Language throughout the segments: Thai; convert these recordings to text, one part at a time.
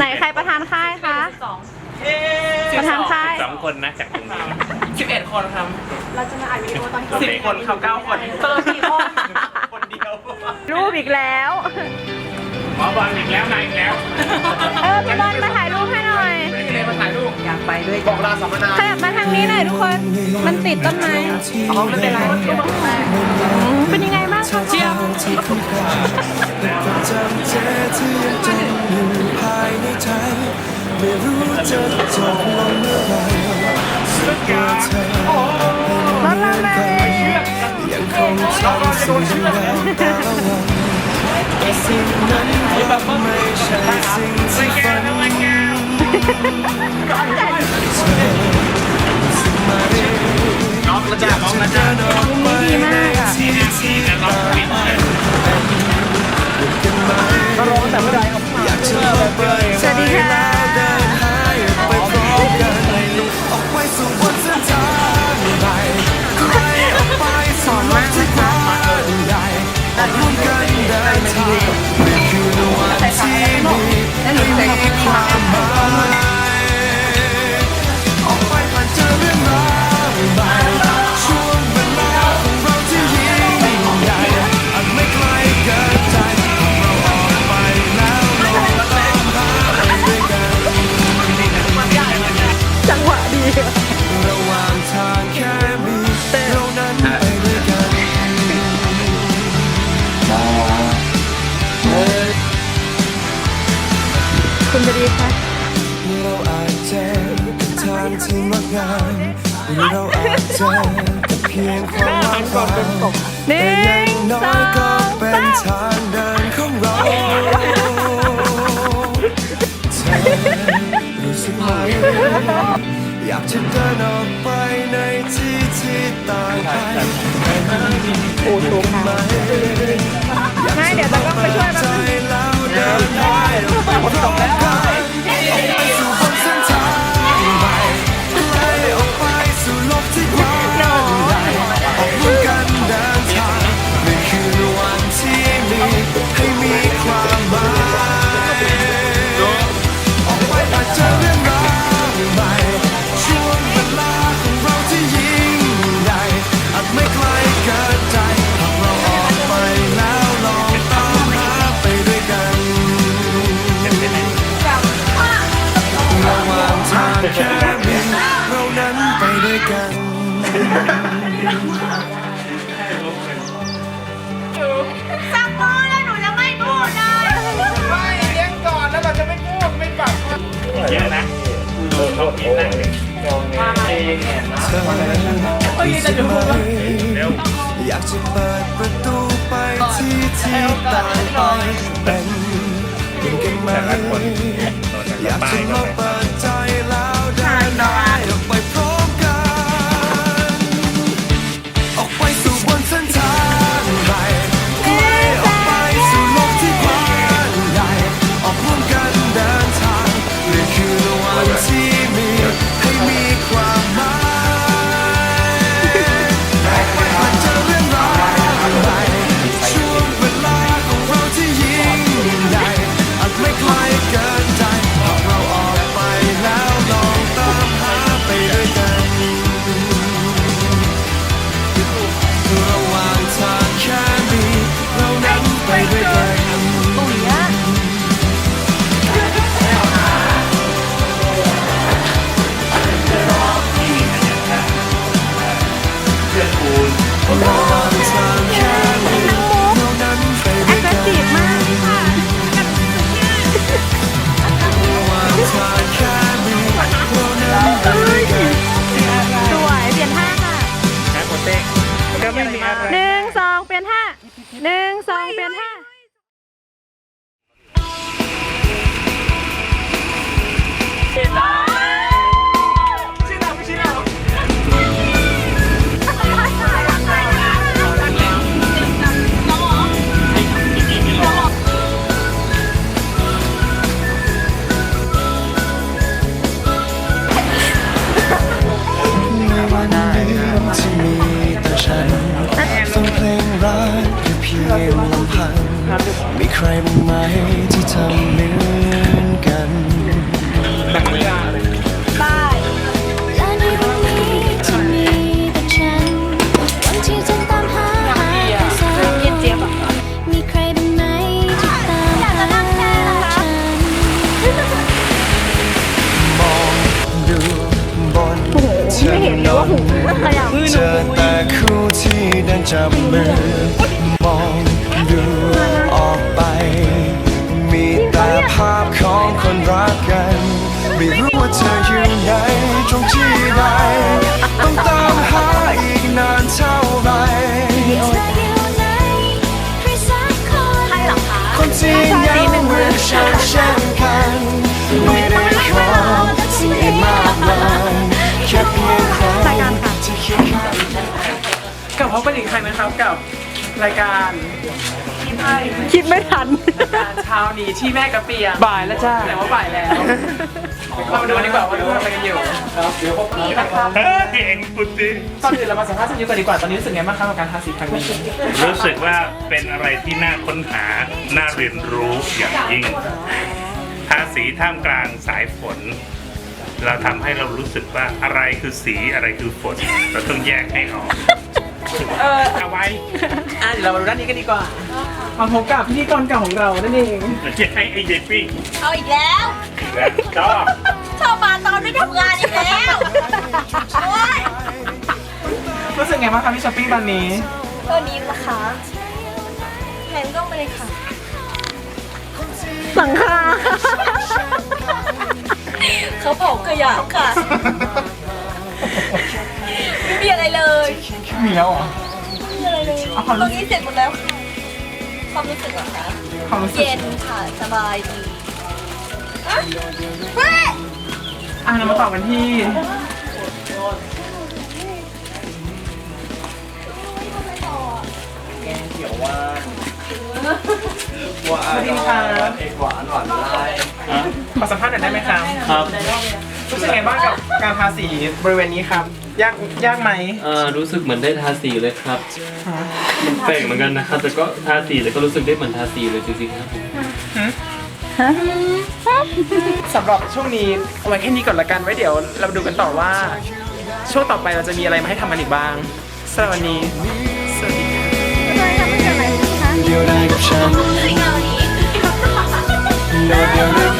ไหนใครประธานค่ายคะประธานค่าย สองคนนะจากตรงนี้สิบเอ็ดคนครับ เราจะมาอัดวิดีโอตอนสิบคนครับเก้าคนเจอกี่คนคนเดียวรูปอีกแล้วหมอบอลอีกแล้วนายอีกแล้ว เออพี่บอลมาถ่ายรูปให้หน่อยพี่เลยมาถ่ายรูปอยากไปด้วยบอกลาสัมมนาขยับมาทางนี้หน่อยทุกคน มันติดต้นไม้อ๋อไม่เป็นไรอืมเป็นยังไงบ้างคะเจียบ จำเจที่ยังจมอยู่ภายในใจ ไม่รู้จะจบลงเมื่อไหร่สุดยอดเธอรถเรามาเลยยังคงทำสิ่งแล้วแต่ละวันแต่สิ่งนั้นไม่ใช่สิ่งที่ฝันเธอรู้สึกไหมน้องกระจาน้องกระจาเดินออกไปในที่ที่น้องปิดเลยกันไหมอยากจะลองเปิดใจ สวัสดีค่ะ จเจอกับเพียงความว่างเปล่าหนึ่แต่ย่างน้สอยก็งเป็นสามทางเดินของเราเธอรู้สึกไหมอยากจะเดินออกไปในที่ที่ต่างไปโอ้ถูกค่ะไม่เดี๋ยวเราต้องไปช่วยแป๊บนึงแล้วเดินไปออกไปพ เอ้ยนะเธอรู้สึกไหมเร็วอยากจะเปิดประตูไปที่ที่ตายไปเป็นยังกันไหมอยากจะมาเปิด งพันมีใครบ้างไหมที่ทำเหมือนกันบ้และในวันนี้ที่มีแต่ฉันวันที่ฉันตามหาเธอมีใครบ้างไหมที่ตามฉันมองดูบนไม่นจอแต่คู่ที่เดินจับมือ องดูออกไป มีแต่ภาพของคนรักกัน ไม่รู้ว่าเธออยู่ไหนตรงที่ใดต้องตามหาอีกนานเท่าไหร่คะคนที่ยังเหมือนฉันเช่นกันไม่ได้ขอสิ่งอื่นมากมายแค่เพียงใครที่เคียงข้างกลับพบกันอีกครั้งนะครับกับ รายการที่ไพ่คิดไม่ทัน รายการเช้านี้ที่แม่กระเปียงบ่ายแล้วจ้า แต่ว่าบ่ายแล้วเรามาดูกันดีกว่าว่าทุกคนทำอะไรกันอยู่เดี๋ยวพบกันนะครับเฮ้ยเองพูดสิตอนอื่นเรามาสัมภาษณ์สัญญากันดีกว่าตอนนี้รู้สึกไงบ้างครับกับการทาสีครั้งนี้รู้สึกว่าเป็นอะไรที่น่าค้นหา น่าเรียนรู้อย่างยิ่งทาสีท่ามกลางสายฝน เราทำให้เรารู้สึกว่าอะไรคือสีอะไรคือฝน เราต้องแยกให้ออก เออเอาไว้อะเดี๋ยวเรามาดูด้านนี้กันดีกว่ามาพบกับพิธีกรเก่าของเรานั่นเองจะให้ไอ้เยปิ้งเอาอีกแล้วแล้ว ชอบชอบมาตอนไม่ทำงานอีกแล้วโอ๊ยรู้สึกไงบ้างครับพี่ช้อปปิ้งตอนนี้ ตอนนี้นะคะแผนก็ไม่ได้ค่ะ สังคาเขาเผาขยะค่ะไม่มีอะไรเลยมีแล้วเหรอไม่มีอะไรเลยเอาความรู้ตรงนี้เสร็จหมดแล้วค่ะความรู้สึกเหรอคะความรู้สึกเย็นค่ะสบายดีอะเฮ้ยอะเรามาต่อกันที่หวานสวัสดีครับเอกหวานหวานลายขอสัมภาษณ์หน่อยได้ไหมครับครับ รู้สึกไงบ้างกับการทาสีบริเวณนี้ครับ ยากยากไหมเอ่อรู้สึกเหมือนได้ทาสีเลยครับมันแปลกเหมือนกันนะครับแต่ก็ทาสีแต่ก็รู้สึกได้เหมือนทาสีเลยจริงๆครับผมสำหรับช่วงนี้เอาไว้แค่นี้ก่อนละกันไว้เดี๋ยว เรามาดูกันต่อว่า ช่วงต่อไปเราจะมีอะไรมาให้ทำกันอีกบ้างสำหรับวันนี้ สวัสดีค่ะเดียวได้กับฉัน สิ่งเหล่านี้ โดดเดียวด้วยกั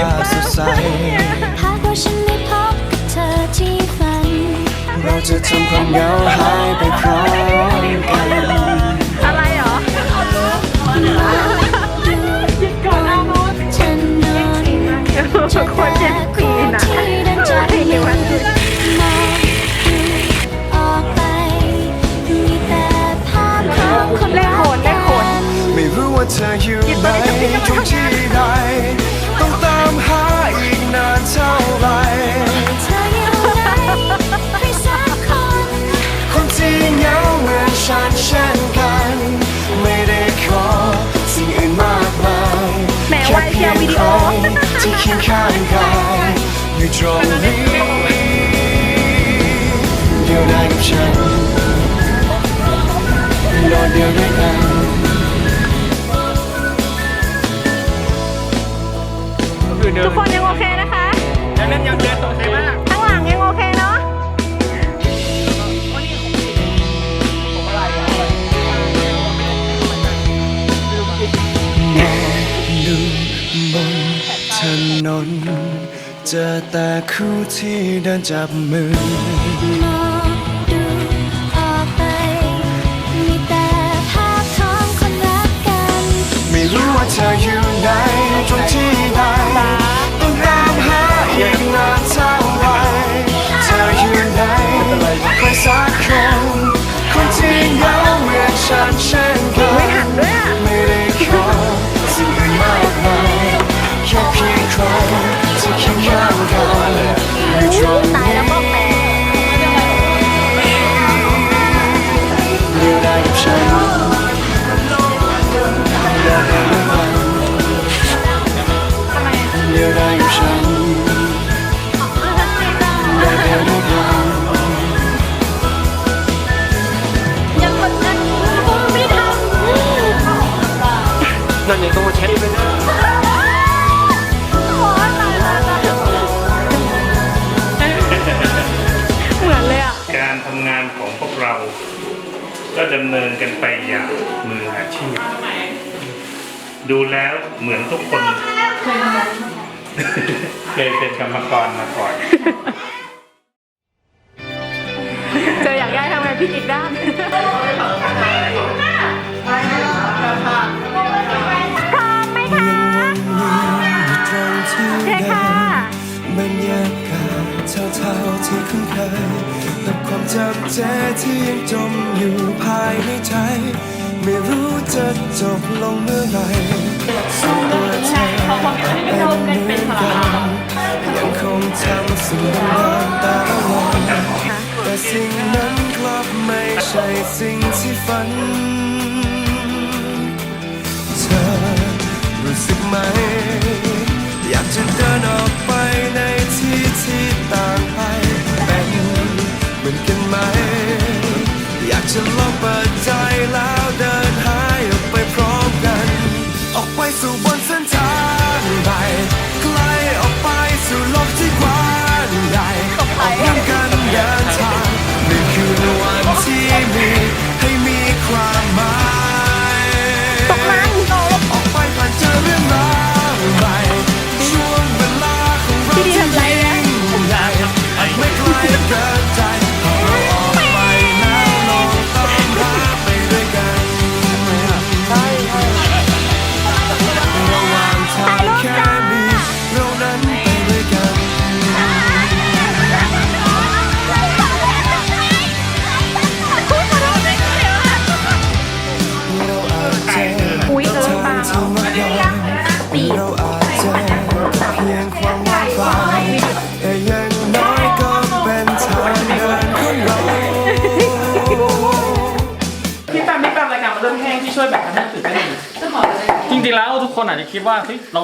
ที่ฟ้าสดใสหากว่าฉันได้พบกับเธอที่ฝัน เราจะทำความเหงาหายไปพร้อมกันอะไรเหรอฉันนอนจะควรเจ็บปีนะที่เดินจากมือมองดูออกไปมีแต่ภาพของคนรักกันไม่รู้ว่าเธออยู่ไหนตรงที่ใด ไหรเธออยู่ไหนให้สักคนคนที่เหงาเหมือนฉันเช่นกัน ไม่ได้ขอสิ่งอื่นมากมายแหมไวเชียววิดีโอแค่เพียงใครที่เคียงข้างกายอยู่ตรงนี้เดียวได้กับฉันนอนเดียวด้วยกันทุกคนยังโอเคนะ เล่นยังเดินโอเคมากข้างหลังยังโอเคเนาะดูบนถนนเจอแต่คู่ที่เดินจับมือมองดูออกไปมีแต่ภาพของคนรักกันไม่รู้ว่าเธออยู่ไหนตรงที่ เช็ดเลยนะโอ๊ยตายแล้วตายแล้วเหมือนเลยอะ การทำงานของพวกเรา ก็ดำเนินกันไปอย่างมืออาชีพ ดูแล้วเหมือนทุกคน เคยเป็นกรรมกรมาก่อน เจออยากได้ทำไงพี่อีกด้านต ความจที่ยังจมอยู่ภายในใจ ไม่รู้จะจบลงเมื่อไหร่ส่วนตัวเธอเป็นเหมือนกันยังคงทำสิ่งเดิมๆตลอดแต่สิ่งนั้นกลับไม่ใช่สิ่งที่ฝัน เธอรู้สึกไหม อยากจะเดินออก เปิดใจแล้วเดินหายออกไปพร้อมกัน ออกไปสู่บนเส้นทางใหม่ไกลออกไปสู่โลกที่กว้างใหญ่ออกร่วมกันเดินทางในคืนวันที่มีให้มีความ แห้งที่ช่วยแบบให้ตื่นเต้นหน่อยจริงๆแล้วทุกคนอาจจะคิดว่าเฮ้ยเรา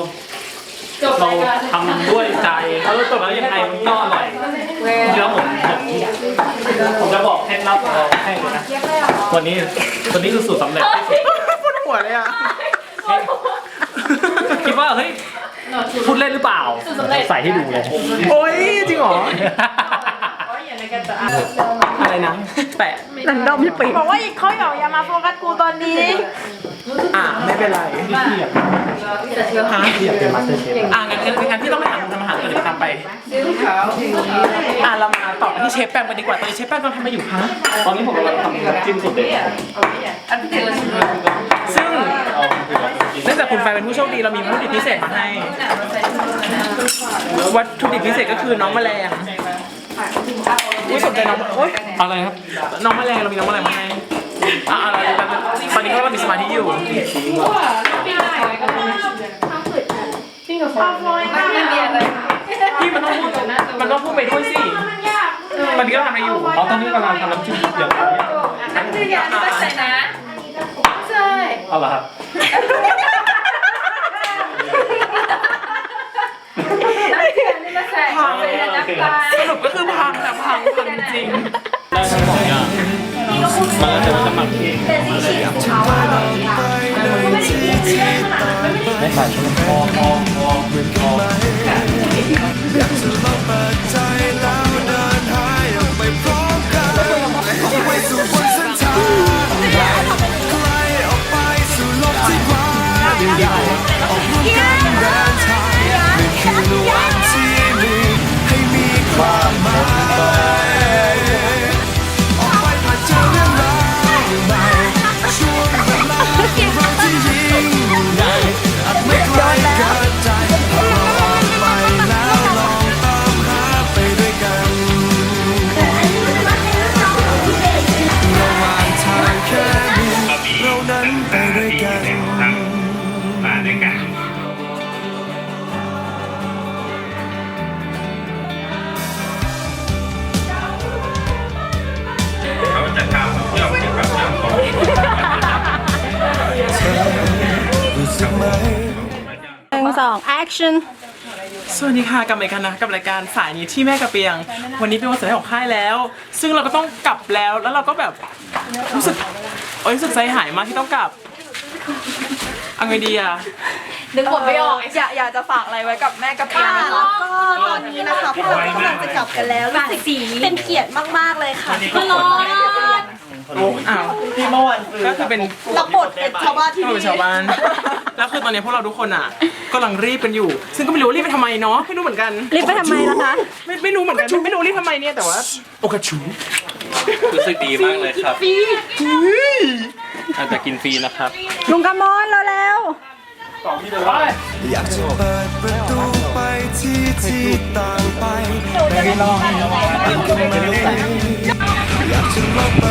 เราทำด้วยใจแล้วยังไงมันก็อร่อย จริงๆแล้วผมผมผมจะบอกเคล็ดลับของเราให้เลยนะวันนี้วันนี้คือสูตรสำเร็จที่สุดปวดหัวเลยอะ คิดว่าเฮ้ยพูดเล่นหรือเปล่าใส่ให้ดูเลย โอ้ยจริงเหรอ อะไรนะแปะหนังดมพี่ปีบอกว่าเขาหยอกอย่ามาโฟกัสกูตอนนี้อะไม่เป็นไรฮะอะงั้นงั้นงั้นพี่ต้องไปหาทำอาหารก่อนเดี๋ยวตามไปอะเรามาต่อที่เชฟแปมกันดีกว่าตอนนี้เชฟแปมกำลังทำอะไรอยู่คะตอนนี้ผมกำลังทำน้ำจิ้มสุดเด็ดซึ่งเนื่องจากคุณไฟเป็นผู้โชคดีเรามีวัตถุดิบพิเศษมาให้วัตถุดิบพิเศษก็คือน้องแมลง อุ้ยสนใจน้องโอ๊ยอะไรครับ น้องแมลงเรามีน้องแมลงมาให้อะอะไรแบบนั้นตอนนี้ก็เรามีสมาธิอยู่ พี่มันต้องพูดมันต้องพูดไปด้วยสิตอนนี้ก็ทำอะไรอยู่อ๋อตอนนี้กำลังทำน้ำจิ้มเดี๋ยวเอาละครับ พังสรุปก็คือพังแต่พังพังจริงได้ทั้งสองอย่างมันแล้วแต่ว่าจะมักเองไม่ขาดช่วงพอพอพอพออยากจะลองเปิดใจแล้วเดินหายออกไปพร้อมกันอไปสู่บนเส้นทางไกลออกไปสู่โลกที่กว้างใหญ่ งสอง action สวัสดีค่ะกลับมาอีกครั้งนะกับรายการสายนี้ที่แม่กระเปียง วันนี้เป็นวันสุดท้ายของค่ายแล้ว ซึ่งเราก็ต้องกลับแล้วแล้วเราก็แบบรู้สึกโอ้ยรู้สึกใจหายมากที่ต้องกลับเอาไงดีอะ นึกบทไม่ออกอยากอยากจะฝากอะไรไว้กับแม่กับเปียนะคะก็ตอนนี้นะคะพวกเรากำลังจะกลับกันแล้วรู้สึกเป็นเกียรติมากๆเลยค่ะที่มาแม่กับเปียงอ้าวที่เมื่อวันก็คือเป็นรับบทเป็นชาวบ้านที่เรานี่เป็นชาวบ้าน แล้วคือตอนนี้พวกเราทุกคนอะกำลังรีบกันอยู่ ซึ่งก็ไม่รู้ว่ารีบไปทำไมเนาะไม่รู้เหมือนกัน รีบไปทำไมล่ะคะไม่ไม่รู้เหมือนกันไม่ไม่รู้รีบทำไมเนี่ยแต่ว่าโอกาชูรู้สึกดีมากเลยครับอาจจะกินฟรีนะครับลุงกำมอนแล้วแล้ วอยากจะเปิดประตูไปที่ที่ต่างไปอยากจะลองเปิดใจแล้ว